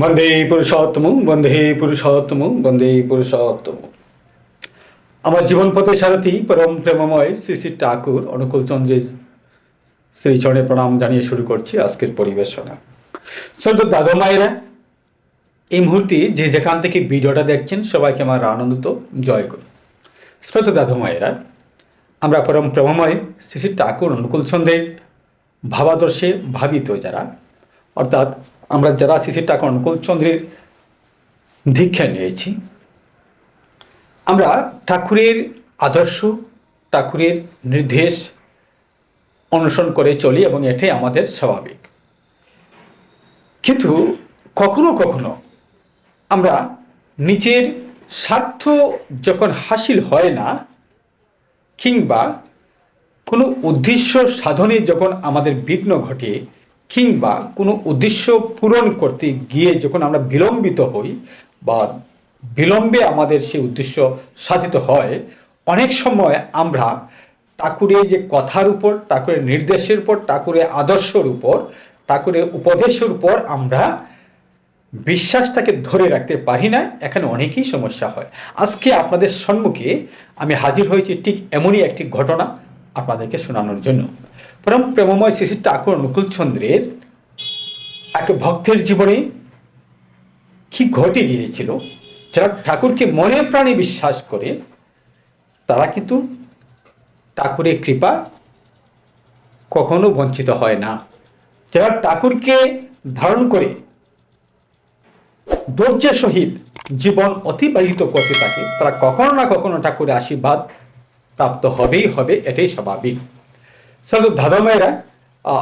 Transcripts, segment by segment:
বন্দে পুরুষোত্তম বন্দে পুরুষোত্তম বন্দে পুরুষোত্তম। আমার জীবন পথে সারথী, পরম প্রেমময় শ্রী শ্রী ঠাকুর অনুকূল চন্দ্রের শ্রীচরণে প্রণাম জানিয়ে শুরু করছি আজকের পরিবেশনা। শ্রদ্ধ দাদা মায়েরা, এই মুহূর্তে যে যেখান থেকে ভিডিওটা দেখছেন, সবাইকে আমার আনন্দিত, জয় করুন। শ্রদ্ধ দাদু মায়েরা, আমরা পরম প্রেমময় শ্রী শ্রী ঠাকুর অনুকূল চন্দ্রের ভাবাদর্শে ভাবিত যারা, অর্থাৎ আমরা যারা শ্রী শ্রী ঠাকুর অনুকূল চন্দ্রের দীক্ষা নিয়েছি। আমরা ঠাকুরের আদর্শ, ঠাকুরের নির্দেশ অনুসরণ করে চলি এবং এটাই আমাদের স্বাভাবিক। কিন্তু কখনো কখনো আমরা নিজের স্বার্থ যখন হাসিল হয় না, কিংবা কোনো উদ্দেশ্য সাধনে যখন আমাদের বিঘ্ন ঘটে কিংবা কোনো উদ্দেশ্য পূরণ করতে গিয়ে যখন আমরা বিলম্বিত হই বা বিলম্বে আমাদের সেই উদ্দেশ্য সাধিত হয়, অনেক সময় আমরা ঠাকুরের যে কথার উপর, ঠাকুরের নির্দেশের উপর, ঠাকুরের আদর্শের উপর, ঠাকুরের উপদেশের উপর আমরা বিশ্বাসটাকে ধরে রাখতে পারি না, এখানে অনেকেই সমস্যা হয়। আজকে আপনাদের সম্মুখে আমি হাজির হয়েছি ঠিক এমনই একটি ঘটনা। আপনাদেরকে শোনানোর জন্য। পরম প্রেমময় শ্রী ঠাকুর অনুকূল এক ভক্তের জীবনে কি ঘটে গিয়েছিল, যারা ঠাকুরকে মনে প্রাণে বিশ্বাস করে, তারা কিন্তু ঠাকুরের কৃপা কখনো বঞ্চিত হয় না। যারা ঠাকুরকে ধারণ করে ধৈর্যের সহিত জীবন অতিবাহিত করতে থাকে, তারা কখনো না কখনো ঠাকুরের আশীর্বাদ প্রাপ্ত হবেই হবে, এটাই স্বাভাবিক। সর্ব দাদা মায়েরা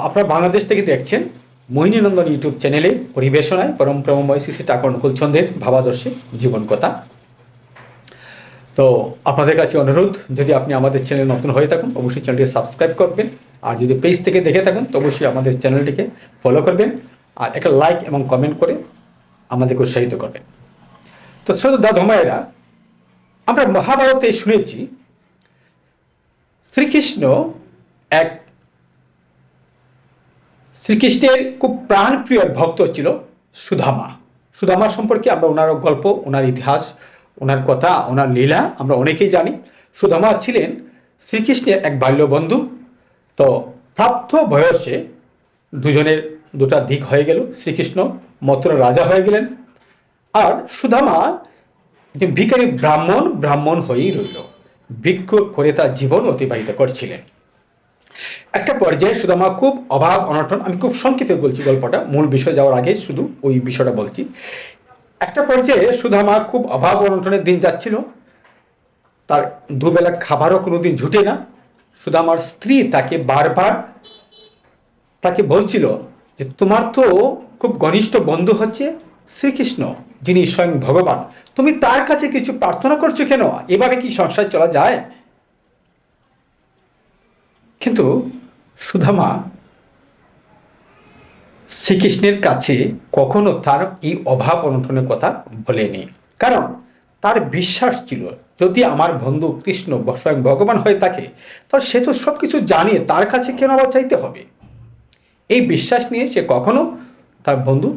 আপনারা বাংলাদেশ থেকে দেখছেন মোহিনীনন্দন ইউটিউব চ্যানেলে পরিবেশনায় পরম প্রেমময় শ্রী শ্রী ঠাকুর ভাবাদর্শে জীবন কথা। তো আপনাদের কাছে অনুরোধ, যদি আপনি আমাদের চ্যানেল নতুন হয়ে থাকুন, অবশ্যই চ্যানেলটি সাবস্ক্রাইব করবেন। আর যদি পেজ থেকে দেখে থাকুন, তো অবশ্যই আমাদের চ্যানেলটিকে ফলো করবেন আর একটা লাইক এবং কমেন্ট করে আমাদেরকে উৎসাহিত করবেন। তো শ্রদ্ধা দাদা মায়েরা, আমরা মহাভারতে শুনেছি শ্রীকৃষ্ণ এক শ্রীকৃষ্ণের খুব প্রাণপ্রিয় ভক্ত ছিল সুধামা সুধামা সম্পর্কে আমরা ওনার গল্প, ওনার ইতিহাস, ওনার কথা, ওনার লীলা আমরা অনেকেই জানি। সুধামা ছিলেন শ্রীকৃষ্ণের এক বাল্যবন্ধু। তো প্রাপ্ত বয়সে দুজনের দুটা দিক হয়ে গেল। শ্রীকৃষ্ণ মথুরা রাজা হয়ে গেলেন। আর সুধামা একটি ভিখারি ব্রাহ্মণ ব্রাহ্মণ হয়েই রইল। ভিক্ষু করে তার জীবন অতিবাহিত করছিলেন। একটা পর্যায়ে সুদামা খুব অভাব, অনটন, আমি খুব সংক্ষেপে বলছি গল্পটা, মূল বিষয় যাওয়ার আগে শুধু ওই বিষয়টা বলছি। একটা পর্যায়ে সুদামা খুব অভাব, অনটনের দিন যাচ্ছিল, তার দুবেলা খাবারও কোনোদিন জুটে না সুদামার স্ত্রী তাকে বারবার তাকে বলছিল যে, তোমার তো খুব ঘনিষ্ঠ বন্ধু হচ্ছে শ্রীকৃষ্ণ, যিনি স্বয়ং ভগবান, তুমি তার কাছে কিছু প্রার্থনা করছ কেন? এভাবে কি সংসার চলা যায়? কিন্তু সুধামা, শ্রীকৃষ্ণের কাছে কখনো তার এই অভাব অনটনের কথা বলেনি। কারণ তার বিশ্বাস ছিল, যদি আমার বন্ধু কৃষ্ণ স্বয়ং ভগবান হয়ে থাকে তাহলে সে তো সব কিছু জানে, তার কাছে কেন আবার চাইতে হবে? এই বিশ্বাস নিয়ে সে কখনো তার বন্ধু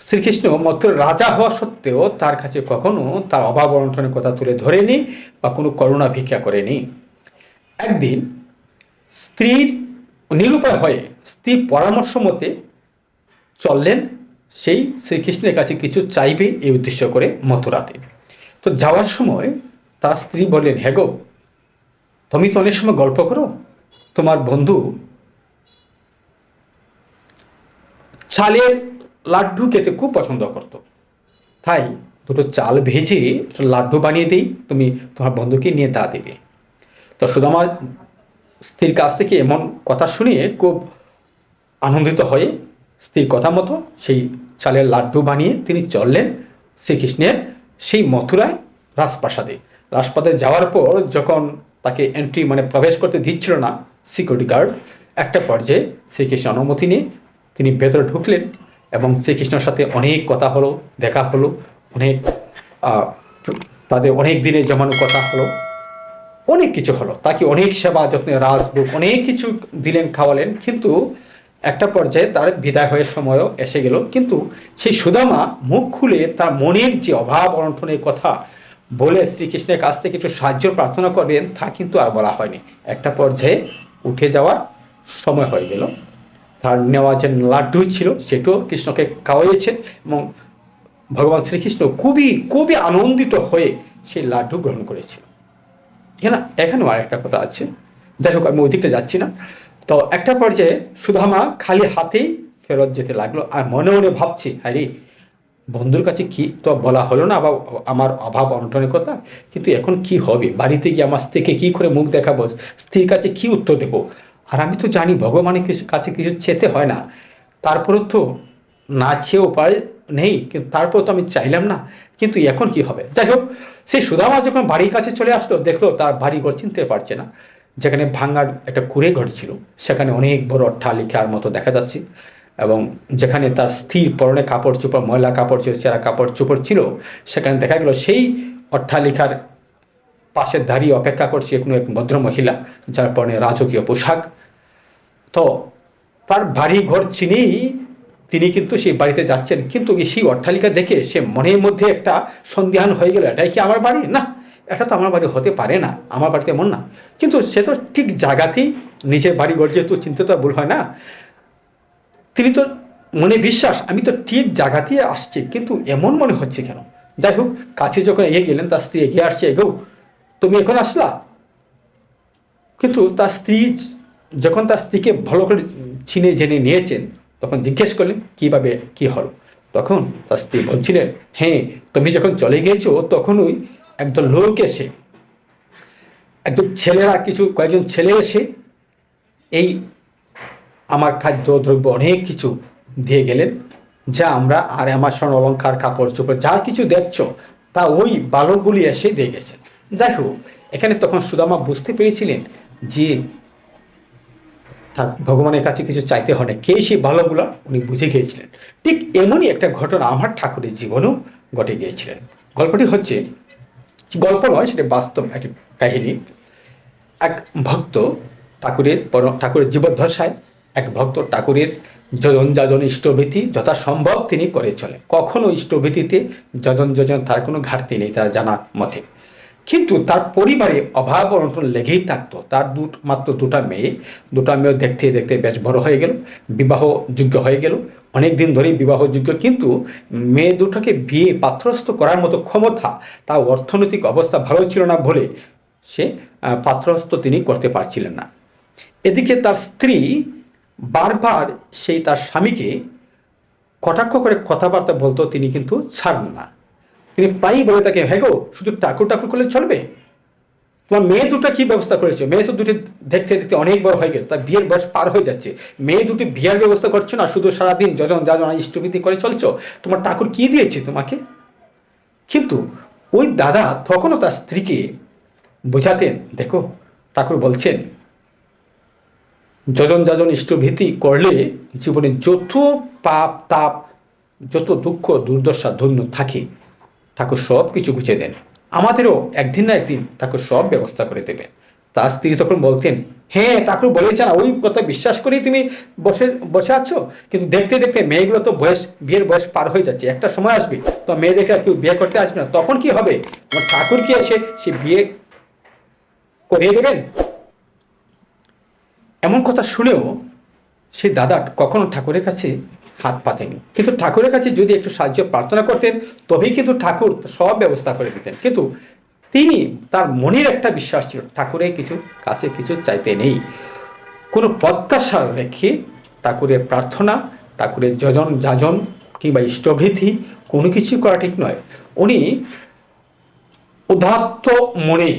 শ্রীকৃষ্ণ মাত্র রাজা হওয়া সত্ত্বেও তার কাছে কখনো তার অভাব অনটনের কথা তুলে ধরেনি বা কোনো করুণা ভিক্ষা করেনি। একদিন স্ত্রীর নিরুপায় হয়ে স্ত্রী পরামর্শ মতে চললেন, সেই শ্রীকৃষ্ণের কাছে কিছু চাইবে এই উদ্দেশ্য করে মথুরাতে। তো যাওয়ার সময় তার স্ত্রী বললেন হ্যাঁ গো, তুমি তো অনেক সময় গল্প করো। তোমার বন্ধু চালের লাড্ডু খেতে খুব পছন্দ করতো। তাই দুটো চাল ভেজে লাড্ডু বানিয়ে দিই, তুমি তোমার বন্ধুকে নিয়ে তা দেবে। তো সুদামা স্ত্রীর কাছ থেকে এমন কথা শুনিয়ে খুব আনন্দিত হয়ে স্ত্রীর কথা মতো সেই চালের লাড্ডু বানিয়ে তিনি চললেন শ্রীকৃষ্ণের সেই মথুরায় রাজপ্রাসাদে। রাজপ্রাসাদে যাওয়ার পর যখন তাকে এন্ট্রি মানে প্রবেশ করতে দিচ্ছিল না সিকিউরিটি গার্ড একটা পর্যায়ে শ্রীকৃষ্ণ অনুমতি নিয়ে তিনি ভেতরে ঢুকলেন। এবং শ্রীকৃষ্ণের সাথে অনেক কথা হলো, দেখা হলো, অনেক তাদের অনেক দিনে জমানো কথা হলো, অনেক কিছু হলো। তাকে অনেক সেবা যত্নে রাজভোগ অনেক কিছু দিলেন, খাওয়ালেন, কিন্তু একটা পর্যায়ে তার বিদায় হয়ে সময়ও এসে গেল। কিন্তু সেই সুদামা মুখ খুলে তার মনের যে অভাব অনটনের কথা বলে শ্রীকৃষ্ণের কাছ থেকে কিছু সাহায্য প্রার্থনা করবেন, তা কিন্তু আর বলা হয়নি। একটা পর্যায়ে উঠে যাওয়ার সময় হয়ে গেল। তার নেওয়া যে লাড্ডু ছিল, সেটাও কৃষ্ণকে খাওয়াইয়েছেন এবং ভগবান শ্রীকৃষ্ণ খুবই খুবই আনন্দিত হয়ে সেই লাড্ডু গ্রহণ করেছিল। এখানে, এখানেও আর একটা কথা আছে। যাই হোক, আমি ওদিকটা যাচ্ছি না। তো একটা পর্যায়ে সুধামা খালি হাতেই ফেরত যেতে লাগল আর মনে মনে ভাবছি, আরে, বন্ধুর কাছে কি তো বলা হলো না বা আমার অভাব অনটনের কথা কিন্তু এখন কি হবে? বাড়িতে গিয়ে আমার স্ত্রীকে কি করে মুখ দেখাবো? স্ত্রীর কাছে কি উত্তর দেবো? আর আমি তো জানি ভগবানের কাছে কিছু চেতে হয় না। তারপরেও তো না চেয়েও পারে নেই, কিন্তু তারপর তো আমি চাইলাম না। কিন্তু এখন কি হবে? যাই হোক, সেই সুদামা যখন বাড়ির কাছে চলে আসলো, দেখল তার বাড়ি ঘর চিনতে পারছে না। যেখানে ভাঙার একটা কুড়ে ঘর ছিল, সেখানে অনেক বড় অট্টালিকার মতো দেখা যাচ্ছে। এবং যেখানে তার স্থির পরনে কাপড় চোপড়, ময়লা কাপড় ছিল, চেরা কাপড় চোপড় ছিল, সেখানে দেখা গেল সেই অট্টালিকার পাশে দাঁড়িয়ে অপেক্ষা করছে কোনো এক ভদ্র মহিলা, যার পরনে রাজকীয় পোশাক। তো তার বাড়ি ঘর চিনেই তিনি কিন্তু সেই বাড়িতে যাচ্ছেন। কিন্তু সেই অট্টালিকা দেখে সে মনের মধ্যে একটা সন্দেহান হয়ে গেল, এটাই কি আমার বাড়ি? না, এটা তো আমার বাড়ি হতে পারে না, আমার বাড়িতে এমন না। কিন্তু সে তো ঠিক জায়গাতেই নিজের বাড়ি ঘর যেহেতু, চিনতে তো ভুল হয় না। তিনি তো মনে বিশ্বাস, আমি তো ঠিক জায়গাতেই আসছি, কিন্তু এমন মনে হচ্ছে কেন? যাই হোক, কাছে যখন এগিয়ে গেলেন, তার স্ত্রী এগিয়ে আসছে, এগো তুমি এখন আসলা? কিন্তু তার স্ত্রী যখন তার স্ত্রীকে ভালো করে চিনে, জেনে নিয়েছেন, তখন জিজ্ঞেস করলেন, কীভাবে কি হলো? তখন তার স্ত্রী বলছিলেন হ্যাঁ তুমি যখন চলে গিয়েছো তখন ওই একদল লোক এসে একদম ছেলেরা, কিছু কয়েকজন ছেলে এসে এই আমার খাদ্য, দ্রব্য অনেক কিছু দিয়ে গেলেন। যা আমরা আর আমার স্বর্ণ অলঙ্কার, কাপড়, চোপড়, যা কিছু দেখছ, তা ওই বালকগুলি এসে দিয়ে গেছেন। যাই হোক এখানে তখন সুদামা বুঝতে পেরেছিলেন যে তার ভগবানের কাছে কিছু চাইতে হয় না। কে সেই বালকগুলো উনি বুঝে গিয়েছিলেন। ঠিক এমনই একটা ঘটনা আমার ঠাকুরের জীবনেও ঘটে গিয়েছিলেন। গল্পটি হচ্ছে গল্প নয়, সেটা বাস্তব একটি কাহিনী। এক ভক্ত ঠাকুরের পর- ঠাকুরের জীবদ্দশায় এক ভক্ত ঠাকুরের যজন যাজন ইষ্টভীতি যথাসম্ভব তিনি করে চলেন। কখনো ইষ্টভীতিতে যজন যজন তার কোনো ঘাটতি নেই তার জানা মতে। কিন্তু তার পরিবারে অভাব অনটন লেগেই থাকতো। তার দু মাত্র দুটা মেয়ে দুটা মেয়ে দেখতে দেখতে বেশ বড় হয়ে গেল বিবাহ যোগ্য হয়ে গেল, অনেক দিন ধরেই বিবাহযোগ্য। কিন্তু মেয়ে দুটোকে বিয়ে পাত্রস্থ করার মতো ক্ষমতা, তার অর্থনৈতিক অবস্থা ভালো ছিল না বলে সে পাত্রস্থ তিনি করতে পারছিলেন না। এদিকে তার স্ত্রী বারবার সেই তার স্বামীকে কটাক্ষ করে কথাবার্তা বলতো, তিনি কিন্তু ছাড়ন না। তিনি প্রায়ই বলে তাকে হ্যাঁ গো, শুধু ঠাকুর ঠাকুর করলে চলবে? তোমার মেয়ে দুটো কি ব্যবস্থা করেছে? মেয়ে তো দুটি দেখতে দেখতে অনেক বড় হয়ে গেছে, তার বিয়ের বয়স পার হয়ে যাচ্ছে। মেয়ে দুটি বিয়ের ব্যবস্থা করছ না? শুধু সারাদিন যজন যাজন ইষ্টভীতি করে চলছো? তোমার ঠাকুর কি দিয়েছে তোমাকে? কিন্তু ওই দাদা তখনও তার স্ত্রীকে বোঝাতেন, দেখো, ঠাকুর বলছেন, যজন যাজন ইষ্টভীতি করলে জীবনে যত পাপ, তাপ, যত দুঃখ, দুর্দশা, ধন্য থাকে ঠাকুর সব কিছু গুছিয়ে দেন। আমাদেরও একদিন না একদিন ঠাকুর সব ব্যবস্থা করে দেবেন তার স্ত্রী তখন বলতেন হ্যাঁ ঠাকুর বলেছেন, ওই কথা বিশ্বাস করেই তুমি বসে বসে আছো? কিন্তু দেখতে দেখতে মেয়েগুলো তো বয়স, বিয়ের বয়স পার হয়ে যাচ্ছে, একটা সময় আসবে। তো মেয়েদেরকে আর কেউ বিয়ে করতে আসবে না। তখন কি হবে? তোমার ঠাকুর কি এসে সে বিয়ে করিয়ে দেবেন? এমন কথা শুনেও সেই দাদা কখনো ঠাকুরের কাছে হাত পাতেনি। কিন্তু ঠাকুরের কাছে যদি একটু সাহায্য প্রার্থনা করতেন, তবেই কিন্তু ঠাকুর সব ব্যবস্থা করে দিতেন। কিন্তু তিনি তার মনের একটা বিশ্বাস ছিল, ঠাকুরের কিছু কাছে কিছু চাইতে নেই। কোনো প্রত্যাশা রেখে ঠাকুরের প্রার্থনা, ঠাকুরের যজন যাজন কিংবা ইষ্টভীতি কোনো কিছু করা ঠিক নয়। উনি উদাত্ত মনে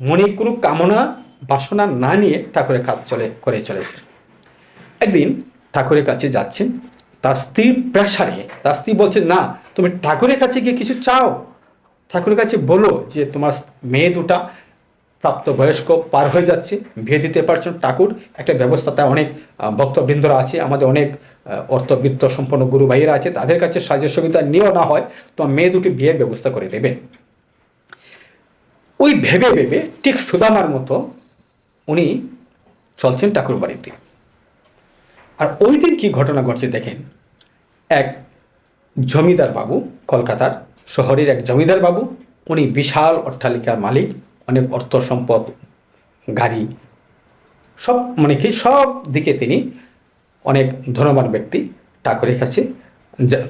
মনে কোনো কামনা, বাসনা না নিয়ে ঠাকুরের কাজ চলে, করে চলেছে একদিন ঠাকুরের কাছে যাচ্ছেন তার স্ত্রীর প্রেসারে তার স্ত্রী বলছে, না, তুমি ঠাকুরের কাছে গিয়ে কিছু চাও। ঠাকুরের কাছে বলো যে তোমার মেয়ে দুটা প্রাপ্তবয়স্ক পার হয়ে যাচ্ছে, বিয়ে দিতে পারছেন ঠাকুর, একটা ব্যবস্থা তার অনেক ভক্তবৃন্দরা আছে, আমাদের অনেক অর্থবিত্ত সম্পন্ন গুরু ভাইয়েরা আছে, তাদের কাছে সাহায্য সুবিধা নিয়েও না হয় তো মেয়ে দুটি বিয়ের ব্যবস্থা করে দেবেন ওই ভেবে ভেবে ঠিক সুদামার মতো উনি চলছেন ঠাকুর বাড়িতে। আর ওই দিন কী ঘটনা ঘটছে দেখেন। এক জমিদার বাবু, কলকাতার শহরের এক জমিদার বাবু, উনি বিশাল অট্টালিকার মালিক, অনেক অর্থ সম্পদ, গাড়ি, সব মানে কি সব দিকে তিনি অনেক ধনবান ব্যক্তি ঠাকুরের কাছে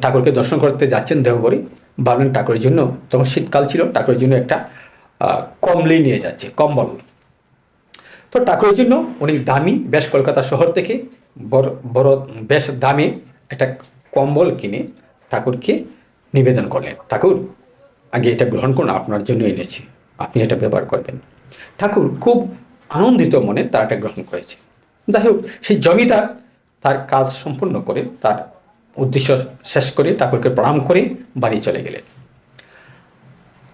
ঠাকুরকে দর্শন করতে যাচ্ছেন দেহবরী ভাবলেন ঠাকুরের জন্য, তখন শীতকাল ছিল, ঠাকুরের জন্য একটা কমলি নিয়ে যাচ্ছে, কম্বল। তো ঠাকুরের জন্য উনি দামি, বেশ কলকাতা শহর থেকে বড় বড়, বেশ দামে একটা কম্বল কিনে ঠাকুরকে নিবেদন করলেন। ঠাকুর, আগে এটা গ্রহণ করুন, আপনার জন্য এনেছি। আপনি এটা ব্যবহার করবেন। ঠাকুর খুব আনন্দিত মনে তার এটা গ্রহণ করেছে। যাই হোক, সেই জমিদার তার কাজ সম্পূর্ণ করে, তার উদ্দেশ্য শেষ করে ঠাকুরকে প্রণাম করে বাড়ি চলে গেলেন।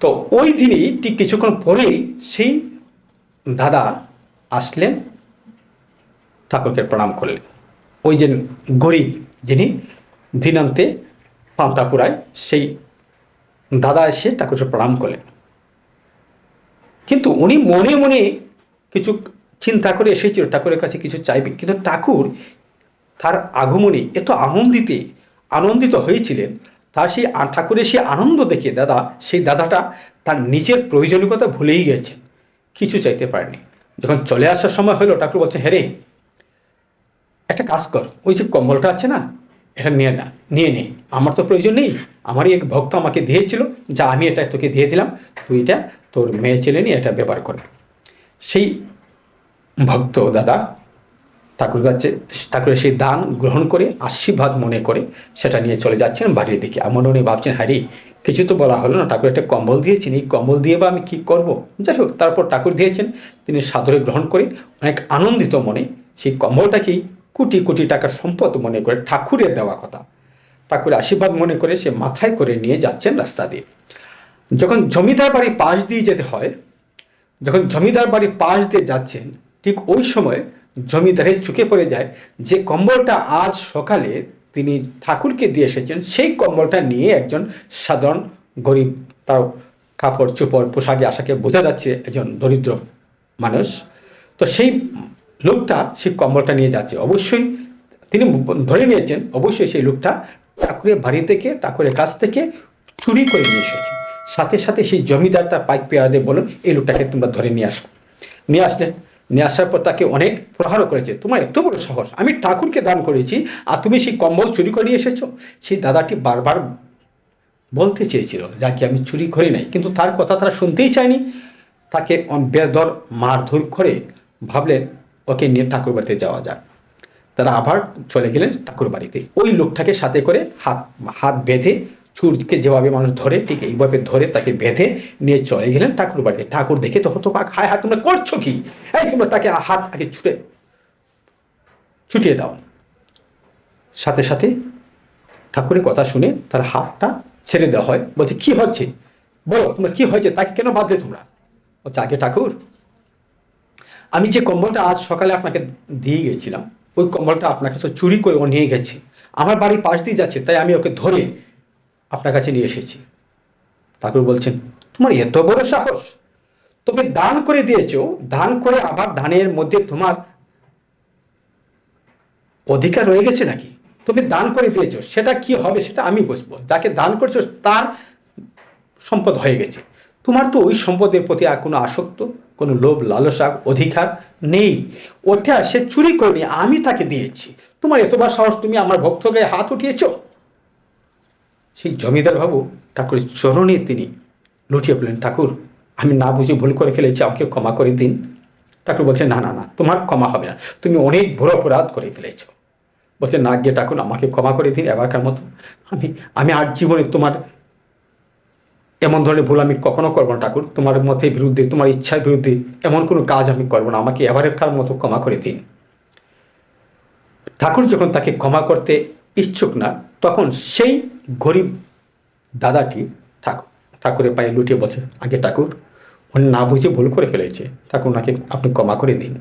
তো ওই দিনই ঠিক কিছুক্ষণ পরেই সেই দাদা আসলেন ঠাকুরকে প্রণাম করলেন। ওই যে গরিব যিনি দিনান্তে পান্তাপুরায় সেই দাদা এসে ঠাকুরকে প্রণাম করলেন। কিন্তু উনি মনে মনে কিছু চিন্তা করে এসেছিল, ঠাকুরের কাছে কিছু চাইবে। কিন্তু ঠাকুর তার আগমনে এত আনন্দিতে আনন্দিত হয়েছিলেন, তার সেই ঠাকুরের সেই আনন্দ দেখে দাদা, সেই দাদাটা তার নিজের প্রয়োজনীয়তা ভুলেই গেছেন কিছু চাইতে পারেনি। যখন চলে আসার সময় হলো, ঠাকুর বলছে হ্যাঁ একটা কাজ কর, ওই যে কম্বলটা আছে না, এটা নিয়ে না, নিয়ে নে, আমার তো প্রয়োজন নেই, আমারই এক ভক্ত আমাকে দিয়েছিল, যা আমি এটা তোকে দিয়ে দিলাম, তুই এটা তোর মেয়ে ছেলে নিয়ে এটা ব্যবহার কর। সেই ভক্ত দাদা ঠাকুর কাছে, ঠাকুরের সেই দান গ্রহণ করে, আশীর্বাদ মনে করে সেটা নিয়ে চলে যাচ্ছেন বাড়ির দিকে। আমার উনি ভাবছেন হারি কিছু তো বলা হলো না, ঠাকুর একটা কম্বল দিয়েছেন, এই কম্বল দিয়ে বা আমি কী করব? যাই হোক, তারপর ঠাকুর দিয়েছেন, তিনি সাদরে গ্রহণ করে অনেক আনন্দিত মনে সেই কম্বলটাকেই কোটি কোটি টাকার সম্পদ মনে করে ঠাকুরের দেওয়া কথা। ঠাকুরের আশীর্বাদ মনে করে সে মাথায় করে নিয়ে যাচ্ছেন রাস্তা দিয়ে। যখন জমিদার বাড়ি পাশ দিয়ে যেতে হয়, যখন জমিদার বাড়ি পাশ দিয়ে যাচ্ছেন, ঠিক ওই সময় জমিদারের চোখে পড়ে যায় যে কম্বলটা আজ সকালে তিনি ঠাকুরকে দিয়ে এসেছেন, সেই কম্বলটা নিয়ে একজন সাধারণ গরিব, তার কাপড় চোপড়, পোশাকে, আশাকে বোঝা যাচ্ছে একজন দরিদ্র মানুষ। তো সেই লোকটা সেই কম্বলটা নিয়ে যাচ্ছে। অবশ্যই তিনি ধরে নিয়েছেন, অবশ্যই সেই লোকটা ঠাকুরের বাড়ি থেকে, ঠাকুরের কাছ থেকে চুরি করে নিয়ে এসেছে। সাথে সাথে সেই জমিদার তার পাইক পেয়ারাদের বলল, এই লোকটাকে তোমরা ধরে নিয়ে আসো। নিয়ে আসলেন। নিয়ে আসার পর তাকে অনেক প্রহারও করেছে। তোমার এত বড় সাহস, আমি ঠাকুরকে দান করেছি আর তুমি সেই কম্বল চুরি করে নিয়ে এসেছ? সেই দাদাটি বারবার বলতে চেয়েছিল, যাকে আমি চুরি করি নাই। কিন্তু তার কথা তারা শুনতেই চায়নি। তাকে বেদর মারধর করে ভাবলেন ওকে নিয়ে ঠাকুর বাড়িতে যাওয়া যাক। তারা আবার চলে গেলেন ঠাকুর বাড়িতে ওই লোকটাকে সাথে করে হাত হাত বেঁধে চুরকে যেভাবে মানুষ ধরে, ঠিক এইভাবে ধরে তাকে বেঁধে নিয়ে চলে গেলেন ঠাকুর বাড়িতে ঠাকুর দেখে তো হতো পাক হায় হায়, তোমরা করছ কি? এই, তোমরা তাকে হাত আগে ছুটে ছুটিয়ে দাও। সাথে সাথে ঠাকুরের কথা শুনে তার হাতটা ছেড়ে দেওয়া হয়। বলছে, কি হচ্ছে? বলো, তোমরা কি হয়েছে? তাকে কেন বাঁধলে তোমরা? বলছে, আগে ঠাকুর আমি যে কম্বলটা আজ সকালে আপনাকে দিয়ে গেছিলাম, ওই কম্বলটা আপনার কাছে চুরি করে ও নিয়ে গেছে। আমার বাড়ির পাশ দিয়ে যাচ্ছে, তাই আমি ওকে ধরে আপনার কাছে নিয়ে এসেছি। ঠাকুর বলছেন, তোমার এত বড় সাহস? তুমি দান করে দিয়েছ, দান করে আবার দানের মধ্যে তোমার অধিকার রয়ে গেছে নাকি? তুমি দান করে দিয়েছ, সেটা কি হবে সেটা আমি বুঝব। যাকে দান করছ, তার সম্পদ হয়ে গেছে। তোমার তো ওই সম্পদের প্রতি আর কোনো আসক্ত, কোনো লোভ লালসা অধিকার নেই। ওটা সে চুরি করেনি, আমি তাকে দিয়েছি। তোমার এতবার সাহস তুমি আমার ভক্ত গায়ে হাত উঠিয়েছ? সেই জমিদার বাবু, ঠাকুরের চরণে তিনি লুটিয়ে পড়লেন, ঠাকুর, আমি না বুঝে ভুল করে ফেলেছি, আমাকে ক্ষমা করে দিন। ঠাকুর বলছে না না না, তোমার ক্ষমা হবে না। তুমি অনেক বড় অপরাধ করে ফেলেছ। বলছে না গিয়ে ঠাকুর, আমাকে ক্ষমা করে দিন এবারকার মতো। আমি আমি আর জীবনে তোমার এমন ধরনের ভুল আমি কখনো করব না ঠাকুর। তোমার মতের বিরুদ্ধে, তোমার ইচ্ছার বিরুদ্ধে এমন কোনো কাজ আমি করব না। আমাকে এবারের মতো ক্ষমা করে দিন। ঠাকুর যখন তাকে ক্ষমা করতে ইচ্ছুক না, তখন সেই গরিব দাদাটি ঠাকুর ঠাকুরের পায়ে লুটিয়ে বলছে, আগে ঠাকুর, উনি না বুঝে ভুল করে ফেলেছে। ঠাকুর, ওনাকে আপনি ক্ষমা করে দিন।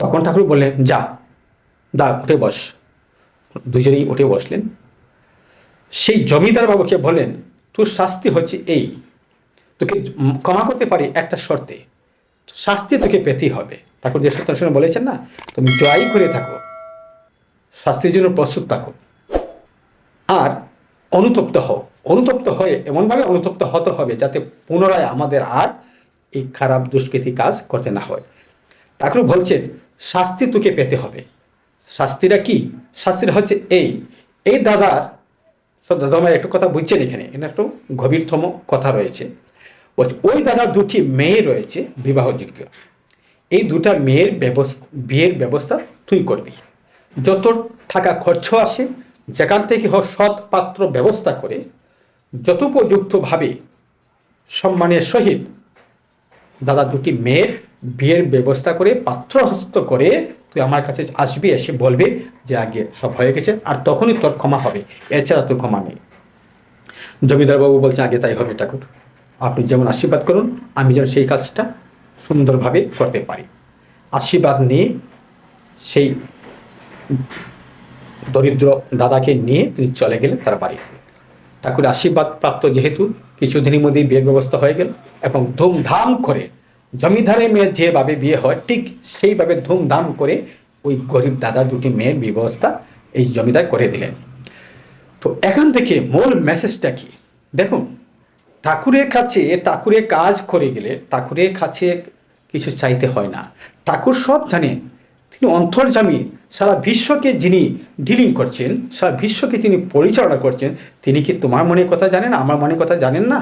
তখন ঠাকুর বললেন, যা দা উঠে বস। দুজনেই উঠে বসলেন। সেই জমিদার বাবুকে বলেন তোর শাস্তি হচ্ছে এই। তোকে ক্ষমা করতে পারি একটা শর্তে। শাস্তি তোকে পেতেই হবে। ঠাকুর যে সত্য শুনে বলেছেন না, তুমি জয় করে থাকো। শাস্তির জন্য প্রস্তুত থাকো। আর অনুতপ্ত হও। অনুতপ্ত হয়ে এমনভাবে অনুতপ্ত হতে হবে যাতে পুনরায় আমাদের আর এই খারাপ দুষ্কৃতি কাজ করতে না হয়। ঠাকুর বলছেন, শাস্তি তোকে পেতে হবে। শাস্তিটা কি? শাস্তিটা হচ্ছে এই। এই দাদার সব দাদা আমার একটু কথা বুঝছেন এখানে। এখানে একটু গভীরতম কথা রয়েছে। ওই দাদার দুটি মেয়ে রয়েছে বিবাহযোগ্য এই দুটা মেয়ের ব্যবস্থা বিয়ের ব্যবস্থা তুই করবি। যত টাকা খরচ আসে, যেখান থেকে হোক সৎ পাত্র ব্যবস্থা করে, যথোপযুক্তভাবে সম্মানের সহিত দাদা দুটি মেয়ের বিয়ের ব্যবস্থা করে পাত্র হস্ত করে তুই আমার কাছে আসবি, এসে বলবে যে আগে সব হয়ে গেছে, আর তখনই তোর ক্ষমা হবে। এছাড়া তোর ক্ষমা নেই। জমিদারবাবু বলছেন আগে তাই হবে ঠাকুর। আপনি যেমন আশীর্বাদ করুন, আমি যেন সেই কাজটা সুন্দরভাবে করতে পারি। আশীর্বাদ নিয়ে সেই দরিদ্র দাদাকে নিয়ে তিনি চলে গেলেন তার বাড়িতে ঠাকুর আশীর্বাদ প্রাপ্ত যেহেতু, কিছুদিনের মধ্যেই বিয়ের ব্যবস্থা হয়ে গেল এবং ধুমধাম করে জমিদারের মেয়ের যেভাবে বিয়ে হয়, ঠিক সেইভাবে ধুমধাম করে ওই গরিব দাদা দুটি মেয়ের ব্যবস্থা এই জমিদার করে দিলেন। তো এখান থেকে মূল মেসেজটা কি? দেখুন, ঠাকুরের কাছে ঠাকুরের কাজ করে গেলে ঠাকুরের কাছে কিছু চাইতে হয় না। ঠাকুর সব জানেন তিনি অন্তর্জামী সারা বিশ্বকে যিনি ডিলিং করছেন, সারা বিশ্বকে যিনি পরিচালনা করছেন, তিনি কি তোমার মনের কথা জানেন, আমার মনের কথা জানেন না?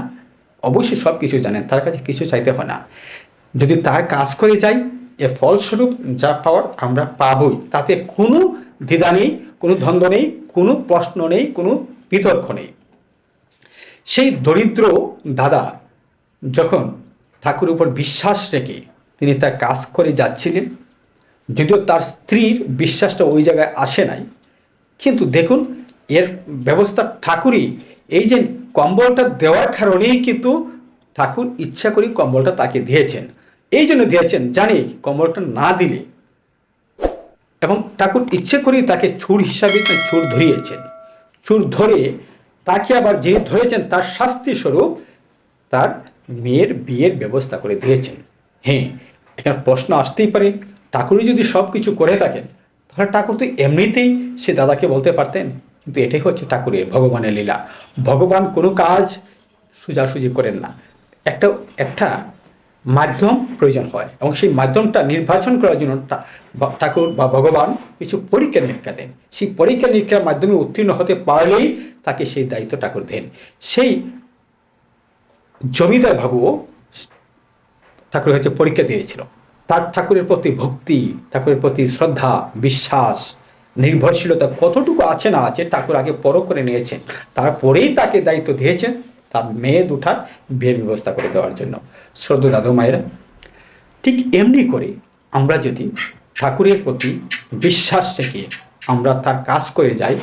অবশ্যই সব কিছু জানেন, তার কাছে কিছু চাইতে হয় না। যদি তার কাজ করে যাই, এর ফলস্বরূপ যা পাওয়ার আমরা পাবই। তাতে কোনো দ্বিধা নেই, কোনো দ্বন্দ্ব নেই, কোনো প্রশ্ন নেই, কোনো বিতর্ক নেই। সেই দরিদ্র দাদা যখন ঠাকুর উপর বিশ্বাস রেখে তিনি তার কাজ করে যাচ্ছিলেন, যদিও তার স্ত্রীর বিশ্বাসটা ওই জায়গায় আসে নাই, কিন্তু দেখুন, এর ব্যবস্থা ঠাকুরই। এই যে কম্বলটা দেওয়ার কারণেই কিন্তু ঠাকুর ইচ্ছা করেই কম্বলটা তাকে দিয়েছেন। এই জন্য দিয়েছেন, জানি কম্বলটা না দিলে। এবং ঠাকুর ইচ্ছে করেই তাকে চুর হিসাবে চুর ধরিয়েছেন। চুর ধরে তাকে আবার যিনি ধরেছেন, তার শাস্তি স্বরূপ তার মেয়ের বিয়ের ব্যবস্থা করে দিয়েছেন। হ্যাঁ এখানে প্রশ্ন আসতেই পারে, ঠাকুরই যদি সব কিছু করে থাকেন, তাহলে ঠাকুর তো এমনিতেই সে দাদাকে বলতে পারতেন। কিন্তু এটাই হচ্ছে ঠাকুরের ভগবানের লীলা। ভগবান কোনো কাজ সোজাসুজি করেন না। একটা একটা মাধ্যম প্রয়োজন হয় এবং সেই মাধ্যমটা নির্বাচন করার জন্য ঠাকুর বা ভগবান কিছু পরীক্ষা নিরীক্ষা দেন। সেই পরীক্ষা নিরীক্ষার মাধ্যমে উত্তীর্ণ হতে পারলেই তাকে সেই দায়িত্ব ঠাকুর দেন। সেই জমিদার বাবুও ঠাকুরের কাছে পরীক্ষা দিয়েছিল। তার ঠাকুরের প্রতি ভক্তি, ঠাকুরের প্রতি শ্রদ্ধা, বিশ্বাস, নির্ভরশীলতা কতটুকু আছে না আছে ঠাকুর আগে পরখ করে নিয়েছেন। তারপরেই তাকে দায়িত্ব দিয়েছেন। তার মেয়ে দুটার বিয়ের ব্যবস্থা করে দেওয়ার জন্য। শ্রদ্ধ দাদু মায়েরা, ঠিক এমনি করে আমরা যদি ঠাকুরের প্রতি বিশ্বাস রেখে আমরা তার কাজ করে যাই,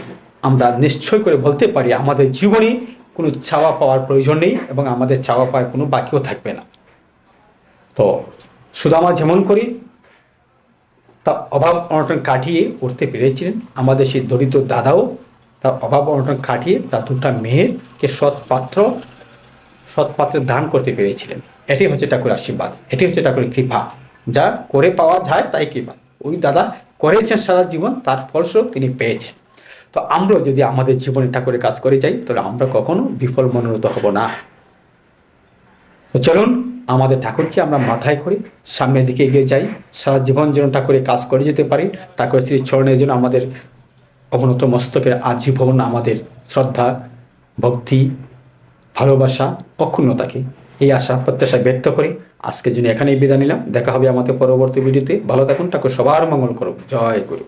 আমরা নিশ্চয় করে বলতে পারি আমাদের জীবনে কোনো চাওয়া পাওয়ার প্রয়োজন নেই এবং আমাদের চাওয়া পাওয়ার কোনো বাকিও থাকবে না। তো সুদামা যেমন করি তা অভাব অনটন কাটিয়ে উঠতে পেরেছিলেন। আমাদের সেই দরিদ্র দাদাও তার অভাব অনটন কাটিয়ে তার দুটা মেয়েরকে সৎ পাত্র সৎ পাত্রে দান করতে পেরেছিলেন। এটি হচ্ছে ঠাকুর আশীর্বাদ, এটি হচ্ছে ঠাকুরের কৃপা। যা করে পাওয়া যায় তাই কৃপা। ওই দাদা করেছেন সারা জীবন, তার ফলস্বরূপ তিনি পেয়েছেন। তো আমরাও যদি আমাদের জীবনে ঠাকুরের কাজ করে যাই, তাহলে আমরা কখনো বিফল মনোরত হব না। তো চলুন, আমাদের ঠাকুরকে আমরা মাথায় করি সামনের দিকে এগিয়ে যাই। সারা জীবন যেন ঠাকুরের কাজ করে যেতে পারি, ঠাকুরের শ্রী চরণের জন্য আমাদের অবনত মস্তকের আজীবন আমাদের শ্রদ্ধা, ভক্তি, ভালোবাসা অক্ষুণ্ণতাকে এই আশা প্রত্যাশা ব্যক্ত করে আজকে জন্য এখানেই বিদায় নিলাম। দেখা হবে আমাদের পরবর্তী ভিডিওতে। ভালো থাকুন, ঠাকুর সবার মঙ্গল করুক। জয় গুরু।